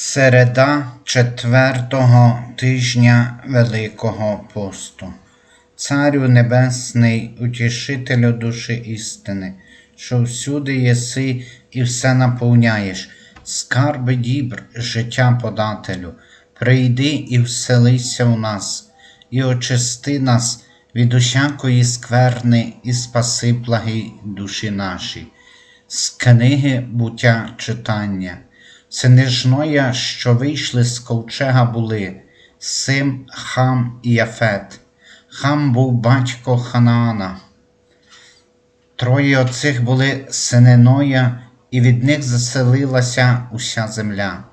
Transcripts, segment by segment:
Середа четвертого тижня Великого посту. Царю Небесний, утішителю душі істини, що всюди єси і все наповняєш, скарби дібр, життя подателю, прийди і вселися в нас, і очисти нас від усякої скверни і спаси благи душі наші. З книги буття читання. Сини жноя, що вийшли з ковчега, були Сим, Хам і Яфет. Хам був батько Ханаана. Троє оцих були сини Ноя, і від них заселилася уся земля.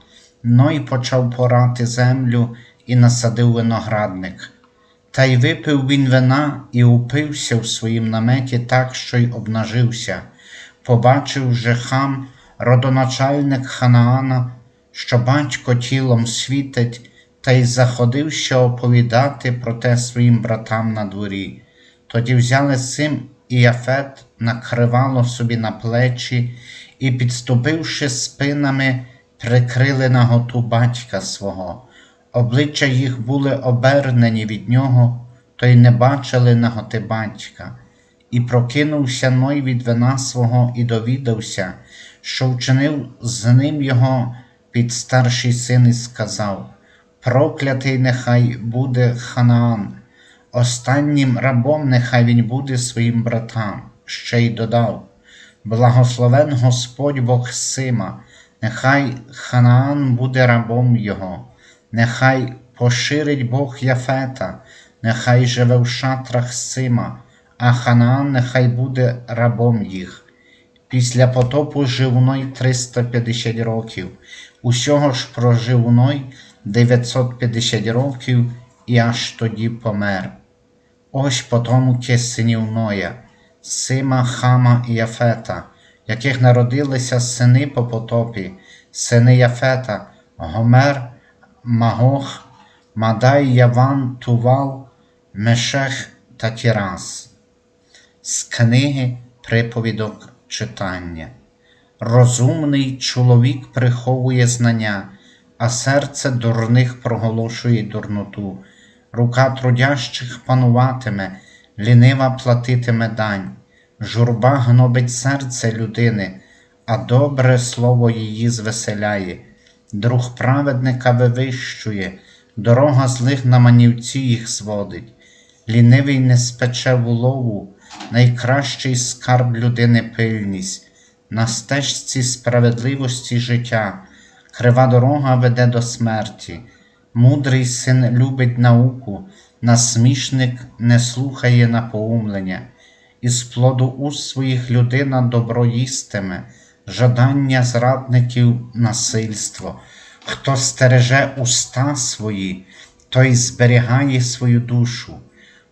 Ной почав порати землю і насадив виноградник. Та й випив він вина і упився в своїм наметі так, що й обнажився. Побачив же хам, родоначальник Ханаана, що батько тілом світить, та й заходився оповідати про те своїм братам на дворі. Тоді взяли сим і Яфет, накривало собі на плечі і, підступивши спинами, прикрили наготу батька свого. Обличчя їх були обернені від нього, то й не бачили наготи батька. І прокинувся Ной від вина свого і довідався, що вчинив з ним його підстарший син і сказав: Проклятий нехай буде Ханаан, останнім рабом нехай він буде своїм братам, ще й додав: Благословен Господь Бог Сима, нехай Ханаан буде рабом його, нехай поширить Бог Яфета, нехай живе в шатрах Сима, а Ханаан нехай буде рабом їх. Після потопу жив Ной 350 років, усього ж прожив Ной 950 років і аж тоді помер. Ось потомки синів Ноя, Сима, Хама і Яфета, яких народилися сини по потопі, сини Яфета, Гомер, Магох, Мадай, Яван, Тувал, Мешех та Тірас. З книги приповідок читання. Розумний чоловік приховує знання, а серце дурних проголошує дурноту. Рука трудящих пануватиме, лінива платитиме дань, журба гнобить серце людини, а добре слово її звеселяє. Друг праведника вивищує, дорога злих на манівці їх зводить. Лінивий не спече вулову, найкращий скарб людини пильність, на стежці справедливості життя, крива дорога веде до смерті, мудрий син любить науку, насмішник не слухає напоумлення, із плоду уст своїх людина добро їстиме, жадання зрадників насильство. Хто стереже уста свої, той зберігає свою душу.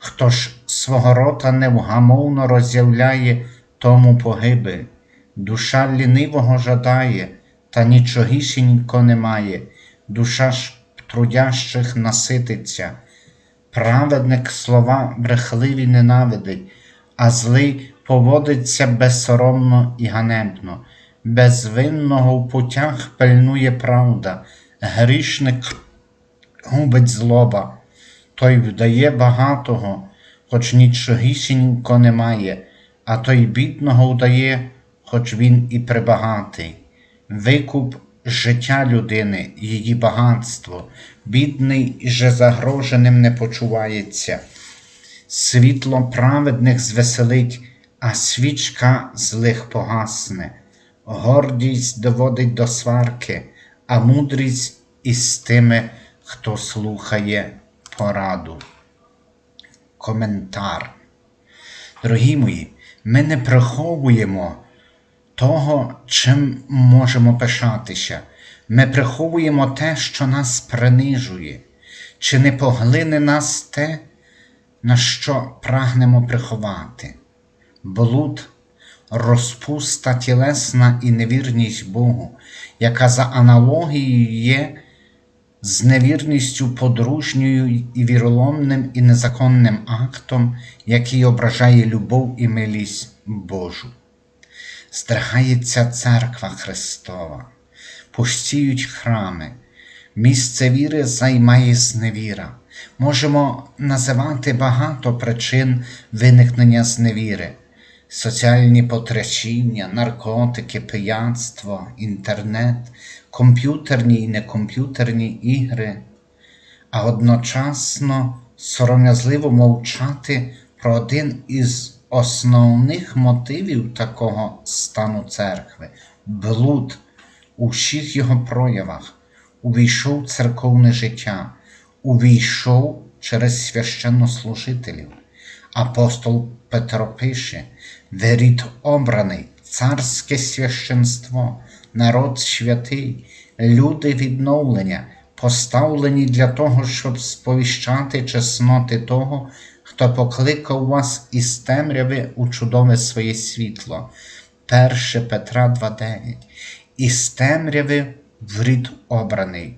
Хто ж свого рота невгамовно роз'являє, тому погибель. Душа лінивого жадає, та нічогісінько немає, душа ж трудящих насититься. Праведник слова брехливі ненавидить, а злий поводиться безсоромно і ганебно, безвинного в путях пильнує правда, грішник губить злоба, той вдає багатого, хоч нічогісінько немає, а той бідного вдає, хоч він і прибагатий. Викуп життя людини, її багатство, бідний же загроженим не почувається. Світло праведних звеселить, а свічка злих погасне. Гордість доводить до сварки, а мудрість із тими, хто слухає пораду. Коментар. Дорогі мої, ми не приховуємо того, чим можемо пишатися. Ми приховуємо те, що нас принижує, чи не поглине нас те, на що прагнемо приховати. Блуд, розпуста тілесна і невірність Богу, яка за аналогією є з невірністю подружньою і віроломним і незаконним актом, який ображає любов і милість Божу. Здригається церква Христова, пустіють храми, Місце віри займає зневіра. Можемо називати багато причин виникнення зневіри. Соціальні потрясіння, наркотики, пияцтво, інтернет, комп'ютерні і некомп'ютерні ігри, а одночасно сором'язливо мовчати про один із основних мотивів такого стану церкви блуд у всіх його проявах, увійшов в церковне життя, увійшов через священнослужителів. Апостол Петро пише: Веріт обраний, царське священство, народ святий, люди відновлення, поставлені для того, щоб сповіщати чесноти того, хто покликав вас із темряви у чудове своє світло. 1 Петра 2,9 Із темряви в рід обраний,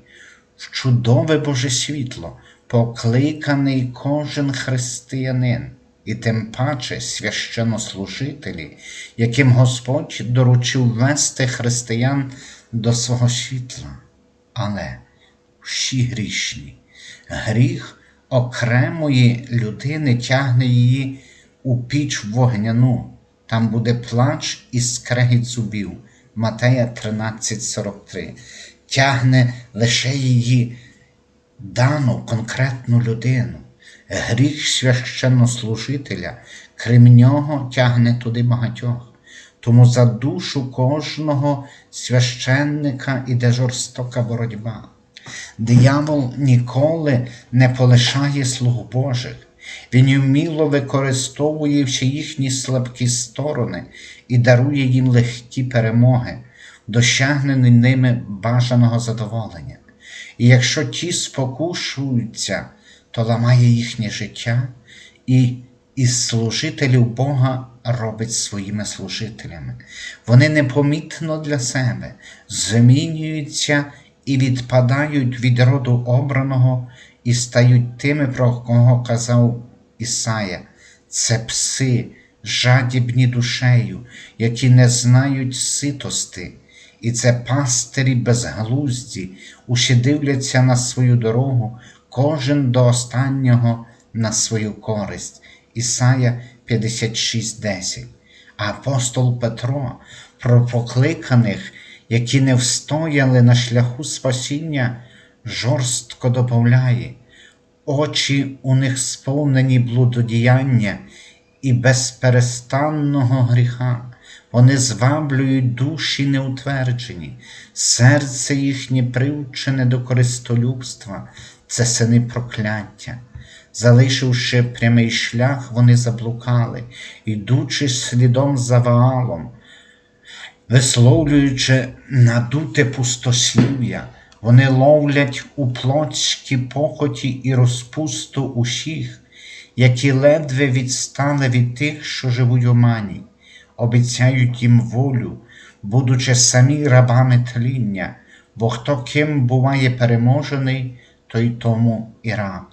в чудове Боже світло, покликаний кожен християнин, і тим паче священнослужителі, яким Господь доручив вести християн до свого світла. Але всі грішні. Гріх окремої людини тягне її у піч вогняну. Там буде плач і скрегіт зубів. Матея 13:43. Тягне лише її дану конкретну людину. Гріх священнослужителя, крім нього, тягне туди багатьох. Тому за душу кожного священника іде жорстока боротьба. Диявол ніколи не полишає слуг Божих. Він вміло використовує всі їхні слабкі сторони і дарує їм легкі перемоги, досягнені ними бажаного задоволення. І якщо ті спокушуються, то ламає їхнє життя і із служителів Бога робить своїми служителями. Вони непомітно для себе змінюються і відпадають від роду обраного і стають тими, про кого казав Ісая. Це пси, жадібні душею, які не знають ситости, і це пастирі безглузді, усі дивляться на свою дорогу, кожен до останнього на свою користь. Ісая 56:10. А апостол Петро про покликаних, які не встояли на шляху спасіння, жорстко добавляє, очі у них сповнені блудодіяння і безперестанного гріха. Вони зваблюють душі неутверджені, серце їхнє привчене до користолюбства, це сини прокляття. Залишивши прямий шлях, вони заблукали, ідучи слідом за Ваалом, висловлюючи надуте пустослів'я, вони ловлять у плотській похоті і розпусту усіх, які ледве відстали від тих, що живуть у мані, обіцяють їм волю, будучи самі рабами тління, бо хто ким буває переможений, той тому і раб.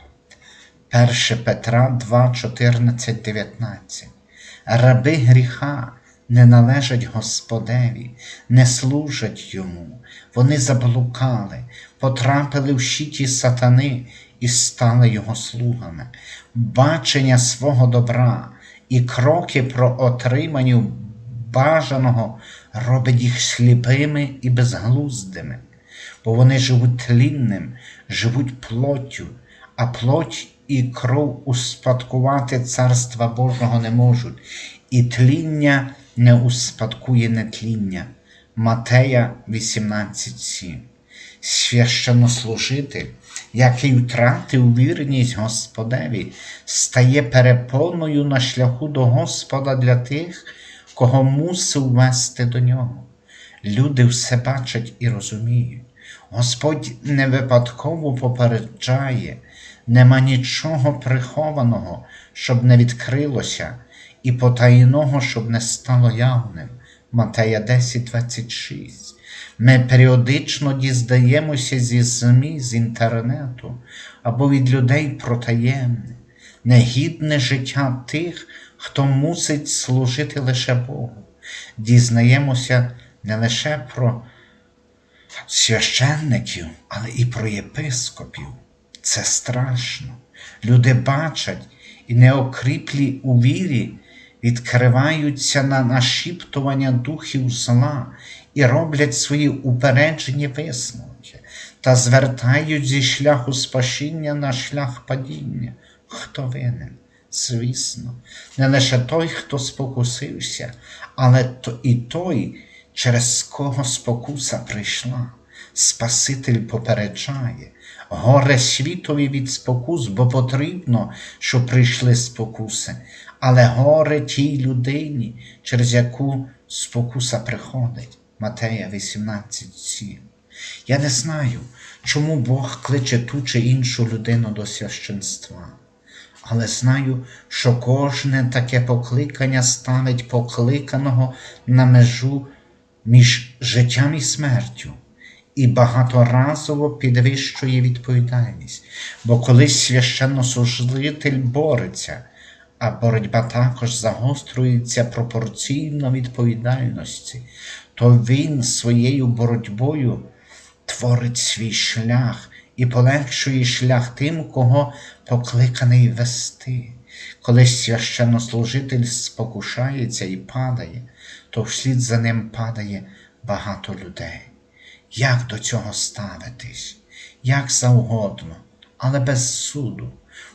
1 Петра 2, 14, 19. Раби гріха не належать Господеві, не служать йому. Вони заблукали, потрапили в щиті сатани і стали його слугами. Бачення свого добра і кроки про отриманню бажаного робить їх сліпими і безглуздими, бо вони живуть тлінним, живуть плоттю, а плоть і кров успадкувати Царства Божого не можуть, і тління не успадкує нетління. Матея 18:7 Священнослужитель, який втратив вірність Господеві, стає перепоною на шляху до Господа для тих, кого мусив вести до нього. Люди все бачать і розуміють. Господь не випадково попереджає, нема нічого прихованого, щоб не відкрилося, і потайного, щоб не стало явним. Матея 10, 26. Ми періодично дізнаємося зі ЗМІ, з інтернету або від людей про таємне, негідне життя тих, хто мусить служити лише Богу. Дізнаємося не лише про священників, але і про єпископів. Це страшно. Люди бачать і неокріплі у вірі відкриваються на нашіптування духів зла і роблять свої упереджені висновки та звертають зі шляху спасіння на шлях падіння. Хто винен? Звісно, не лише той, хто спокусився, але і той, через кого спокуса прийшла. Спаситель попереджає, горе світові від спокус, бо потрібно, щоб прийшли спокуси, але горе тій людині, через яку спокуса приходить. Матея 18:7. Я не знаю, чому Бог кличе ту чи іншу людину до священства. Але знаю, що кожне таке покликання ставить покликаного на межу між життям і смертю і багаторазово підвищує відповідальність. Бо колись священнослужитель бореться, а боротьба також загострюється пропорційно відповідальності, то він своєю боротьбою творить свій шлях і полегшує шлях тим, кого покликаний вести. Коли священнослужитель спокушається і падає, то вслід за ним падає багато людей. Як до цього ставитись? Як завгодно, але без суду.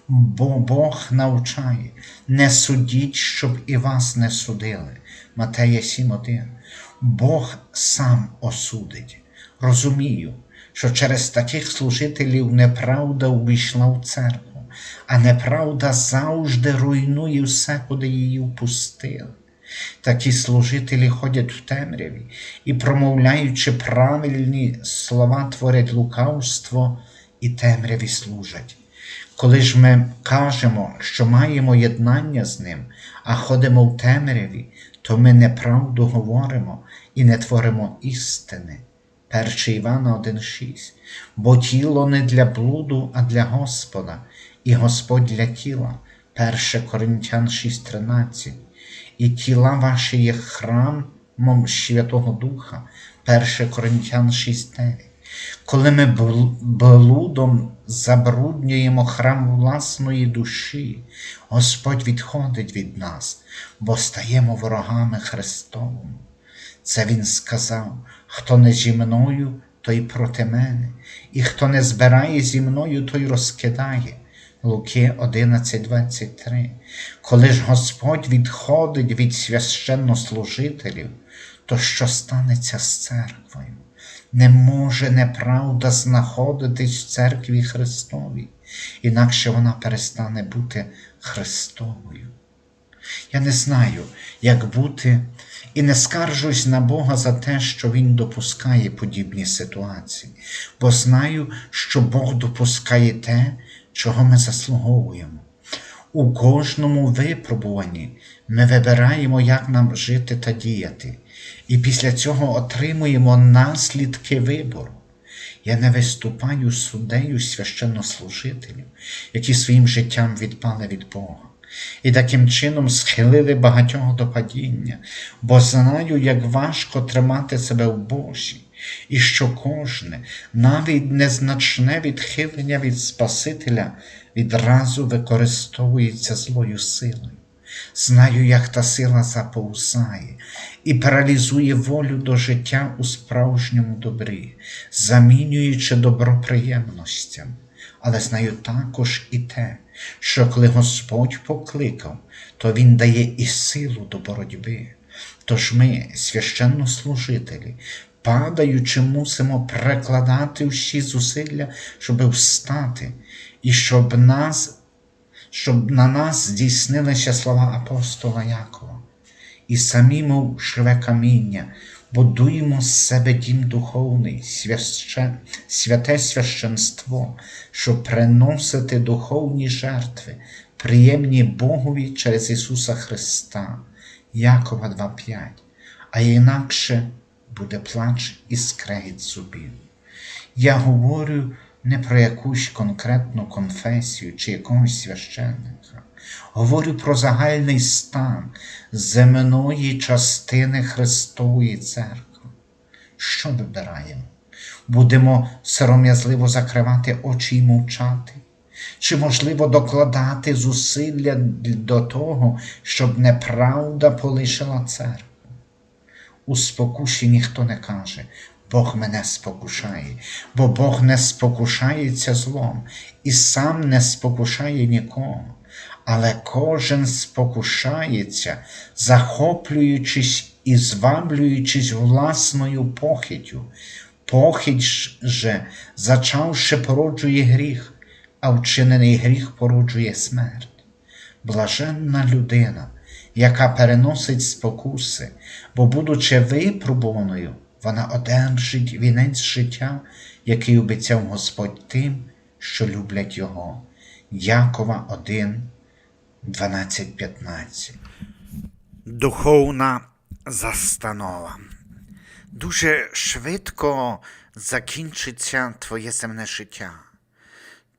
Бо Бог навчає, не судіть, щоб і вас не судили. Матея 7.1. Бог сам осудить. Розумію, що через таких служителів неправда увійшла в церкву, а неправда завжди руйнує все, куди її впустили. Такі служителі ходять в темряві і, промовляючи правильні слова, творять лукавство і темряві служать. Коли ж ми кажемо, що маємо єднання з ним, а ходимо в темряві, то ми неправду говоримо і не творимо істини. 1 Івана 1,6 Бо тіло не для блуду, а для Господа, і Господь для тіла. 1 Коринтян 6,13 І тіла ваші є храмом Святого Духа, 1 Коринтян 6,9 Коли ми блудом забруднюємо храм власної душі, Господь відходить від нас, бо стаємо ворогами Христовими. Це Він сказав, хто не зі мною, той проти мене, і хто не збирає зі мною, той розкидає. Луки 11:23. Коли ж Господь відходить від священнослужителів, то що станеться з церквою? Не може неправда знаходитись в церкві Христовій, інакше вона перестане бути Христовою. Я не знаю, як бути, і не скаржусь на Бога за те, що Він допускає подібні ситуації, бо знаю, що Бог допускає те, чого ми заслуговуємо. У кожному випробуванні ми вибираємо, як нам жити та діяти, і після цього отримуємо наслідки вибору. Я не виступаю суддею священнослужителів, які своїм життям відпали від Бога. І таким чином схилили багатьох до падіння, бо знаю, як важко тримати себе в Божі, і що кожне, навіть незначне відхилення від Спасителя відразу використовується злою силою. Знаю, як та сила заповзає і паралізує волю до життя у справжньому добрі, замінюючи добро приємностям. Але знаю також і те, що коли Господь покликав, то Він дає і силу до боротьби. Тож ми, священнослужителі, падаючи, мусимо прикладати всі зусилля, щоб встати, і щоб нас, щоб на нас здійснилися слова апостола Якова. І самі, мов шве каміння, будуємо з себе дім духовний, свяще, святе священство, щоб приносити духовні жертви, приємні Богові через Ісуса Христа, Якова 2,5, а інакше буде плач і скрегіт зубів. Я говорю не про якусь конкретну конфесію чи якогось священника. Говорю про загальний стан земної частини Христової церкви. Що вибираємо? будемо сором'язливо закривати очі і мовчати? Чи можливо докладати зусилля до того, щоб неправда полишила церкву? У спокуші ніхто не каже, Бог мене спокушає, бо Бог не спокушається злом і сам не спокушає нікого. Але кожен спокушається, захоплюючись і зваблюючись власною похитю. Похить же, зачавши, породжує гріх, а вчинений гріх породжує смерть. Блаженна людина, яка переносить спокуси, бо, будучи випробуваною, вона одержить вінець життя, який обіцяв Господь тим, що люблять Його. Якова 1, 12, 15. Духовна застанова. Дуже швидко закінчиться твоє земне життя.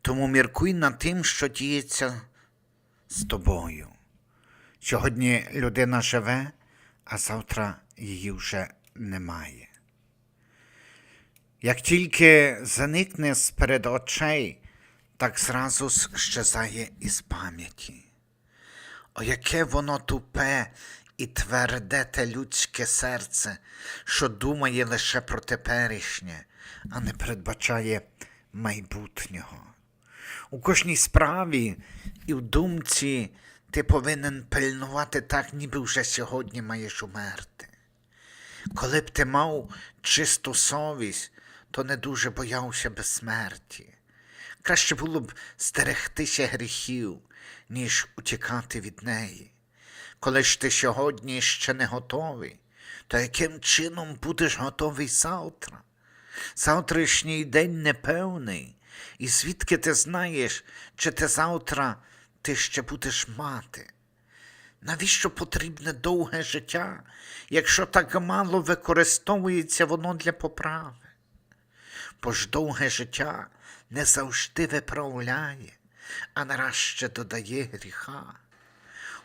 Тому міркуй над тим, що діється з тобою. Сьогодні людина живе, а завтра її вже немає. Як тільки заникне з перед очей, так зразу щезає із пам'яті. О, яке воно тупе і тверде те людське серце, що думає лише про теперішнє, а не передбачає майбутнього. У кожній справі і в думці ти повинен пильнувати так, ніби вже сьогодні маєш умерти. Коли б ти мав чисту совість, то не дуже боявся би смерті. Краще було б стерегтися гріхів, ніж утікати від неї. Коли ж ти сьогодні ще не готовий, то яким чином будеш готовий завтра? Завтрашній день непевний, і звідки ти знаєш, чи ти завтра ти ще будеш мати? Навіщо потрібне довге життя, якщо так мало використовується воно для поправи? Бо ж довге життя не завжди виправляє, а нараз додає гріха.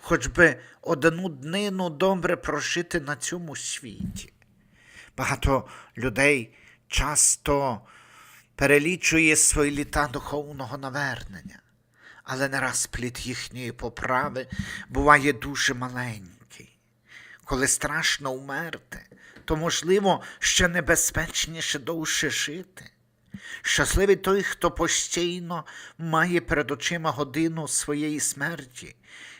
Хоч би одну днину добре прожити на цьому світі. Багато людей часто перелічує свої літа духовного навернення, але не раз плід їхньої поправи буває дуже маленький. Коли страшно умерти, то, можливо, ще небезпечніше довше жити. Щасливий той, хто постійно має перед очима годину своєї смерті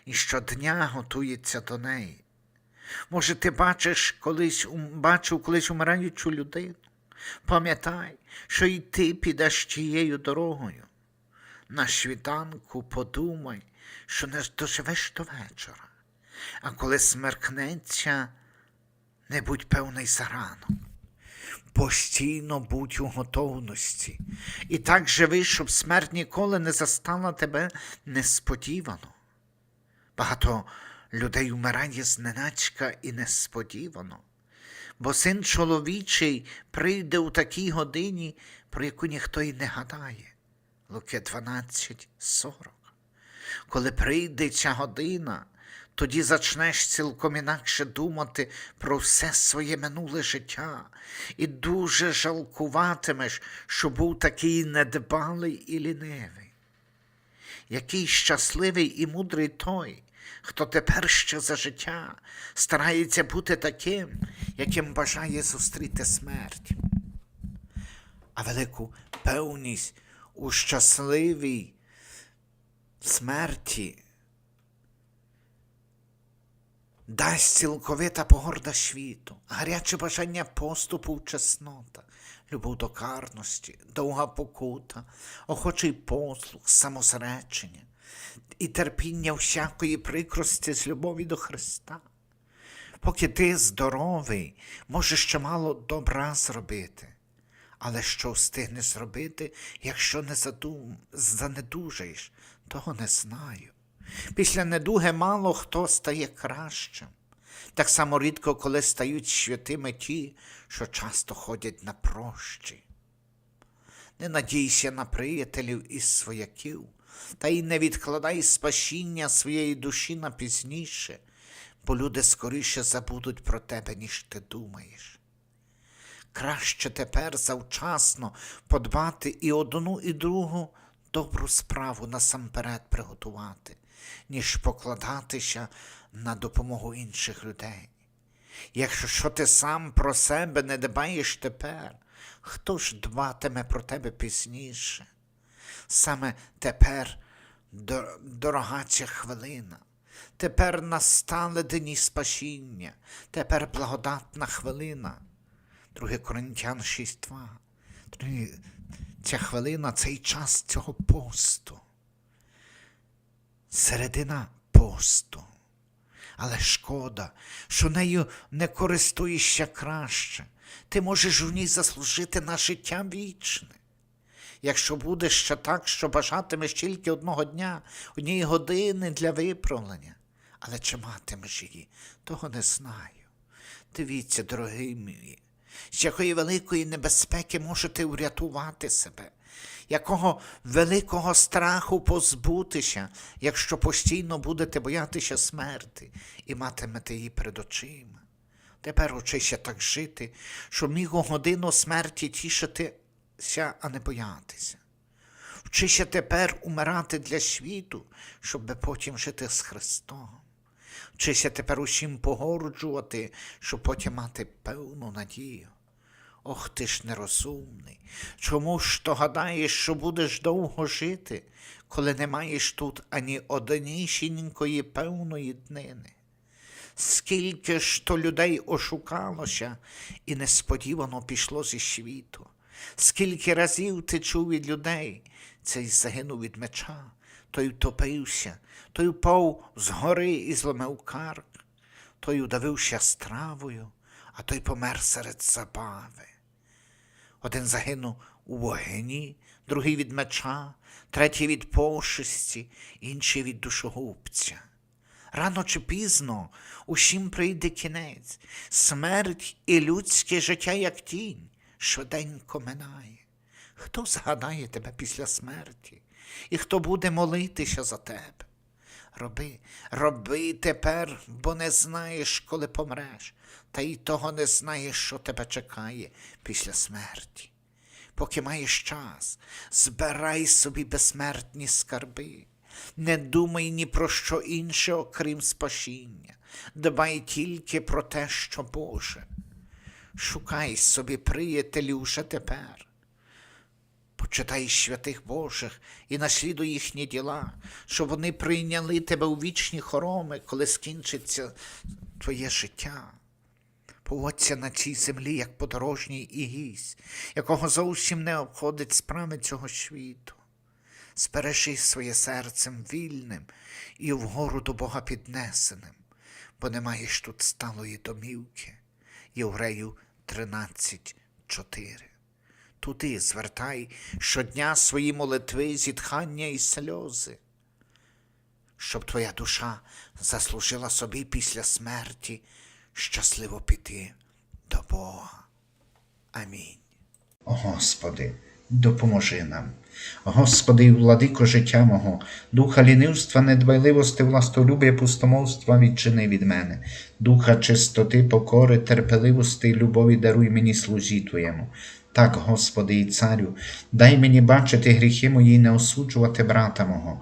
і щодня готується до неї. Може, ти бачиш колись, бачив колись умираючу людину? Пам'ятай, що й ти підеш тією дорогою. На світанку подумай, що не доживеш до вечора, а коли смеркнеться, не будь певний заранок. Постійно будь у готовності, і так живи, щоб смерть ніколи не застала тебе несподівано. Багато людей вмирає зненацька і несподівано, бо син чоловічий прийде у такій годині, про яку ніхто й не гадає. Луки 12, 40. Коли прийде ця година, тоді зачнеш цілком інакше думати про все своє минуле життя і дуже жалкуватимеш, що був такий недбалий і лінивий. Який щасливий і мудрий той, хто тепер ще за життя старається бути таким, яким бажає зустріти смерть. А велику певність у щасливій смерті дасть цілковита погорда світу, гаряче бажання поступу в чеснотах, любов до карності, довга покута, охочий послуг, самозречення і терпіння всякої прикрості з любові до Христа. Поки ти здоровий, можеш ще мало добра зробити. Але що встигне зробити, якщо не задум... занедужаєш, того не знаю. Після недуги мало хто стає кращим. Так само рідко, коли стають святими ті, що часто ходять на прощі. Не надійся на приятелів із свояків, та й не відкладай спасіння своєї душі на пізніше, бо люди скоріше забудуть про тебе, ніж ти думаєш. Краще тепер завчасно подбати і одну, і другу добру справу насамперед приготувати, ніж покладатися на допомогу інших людей. Якщо що ти сам про себе не дбаєш тепер, хто ж дбатиме про тебе пізніше? Саме тепер дор- дорога ця хвилина. Тепер настали дні спасіння, тепер благодатна хвилина. 2 Коринтян 6.2. Друзі, Ця хвилина, цей час цього посту. Середина посту. Але шкода, що нею не користуєшся краще. Ти можеш в ній заслужити на життя вічне. Якщо будеш ще так, що бажатимеш тільки одного дня, однієї години для виправлення. Але чи матимеш її, того не знаю. Дивіться, дорогі мої, з якої великої небезпеки можете врятувати себе, якого великого страху позбутися, якщо постійно будете боятися смерти і матимете її перед очима. Тепер учися так жити, щоб міг у годину смерті тішитися, а не боятися. Вчися тепер умирати для світу, щоб потім жити з Христом. Вчися тепер усім погорджувати, щоб потім мати певну надію. Ох ти ж нерозумний. Чому ж то гадаєш, що будеш довго жити, коли не маєш тут ані одинішенької певної днини? Скільки ж то людей ошукалося і несподівано пішло зі світу? Скільки разів ти чув від людей, цей загинув від меча, той втопився, той впав з гори і зломив карк, той удавився стравою, а той помер серед забави. Один загинув у вогні, другий від меча, третій від пошесті, інший від душогубця. Рано чи пізно усім прийде кінець, смерть і людське життя, як тінь, швиденько минає. Хто згадає тебе після смерті, і хто буде молитися за тебе? Роби, роби тепер, бо не знаєш, коли помреш, та й того не знаєш, що тебе чекає після смерті. Поки маєш час, збирай собі безсмертні скарби. Не думай ні про що інше, окрім спасіння. Дбай тільки про те, що Боже. Шукай собі приятелів уже тепер. Почитай святих Божих і наслідуй їхні діла, щоб вони прийняли тебе у вічні хороми, коли скінчиться твоє життя. Поводься на цій землі, як подорожній і гість, якого зовсім не обходить справи цього світу. Збережи своє серцем вільним і вгору до Бога піднесеним, бо не маєш тут сталої домівки. Єврею 13.4 Туди звертай щодня свої молитви, зітхання і сльози, щоб твоя душа заслужила собі після смерті щасливо піти до Бога. Амінь. Господи, допоможи нам. Господи, владико життя мого, духа лінивства, недбайливости, властолюбія, пустомовства відчини від мене, духа чистоти, покори, терпеливости і любові даруй мені служі Твоєму. Так, Господи і Царю, дай мені бачити гріхи мої і не осуджувати брата мого,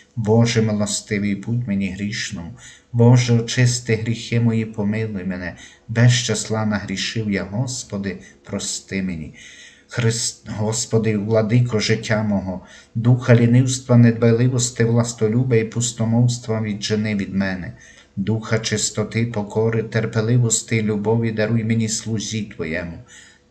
Боже милостивий, будь мені грішному, Боже, очисти гріхи мої, помилуй мене, без числа нагрішив я, Господи, прости мені. Христ, Господи, владико життя мого, духа лінивства, недбайливости, властолюбя і пустомовства віджени від мене, духа чистоти, покори, терпеливости і любові даруй мені служі Твоєму.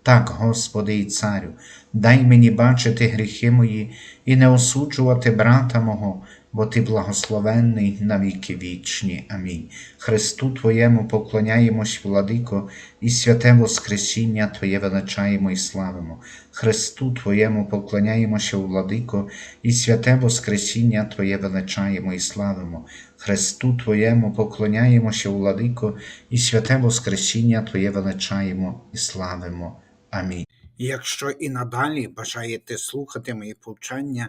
Так, Господи і Царю, Дай мені бачити гріхи мої і не осуджувати брата мого, бо ти благословенний на віки вічні. Амінь. Христу Твоєму поклоняємось, владико, і святе Воскресіння Твоє величаємо і славимо. Христу Твоєму поклоняємося, владико, і святе Воскресіння Твоє величаємо і славимо. Христу Твоєму поклоняємося, владико, і святе Воскресіння Твоє величаємо і славимо. Амінь. Якщо і надалі бажаєте слухати мої повчання,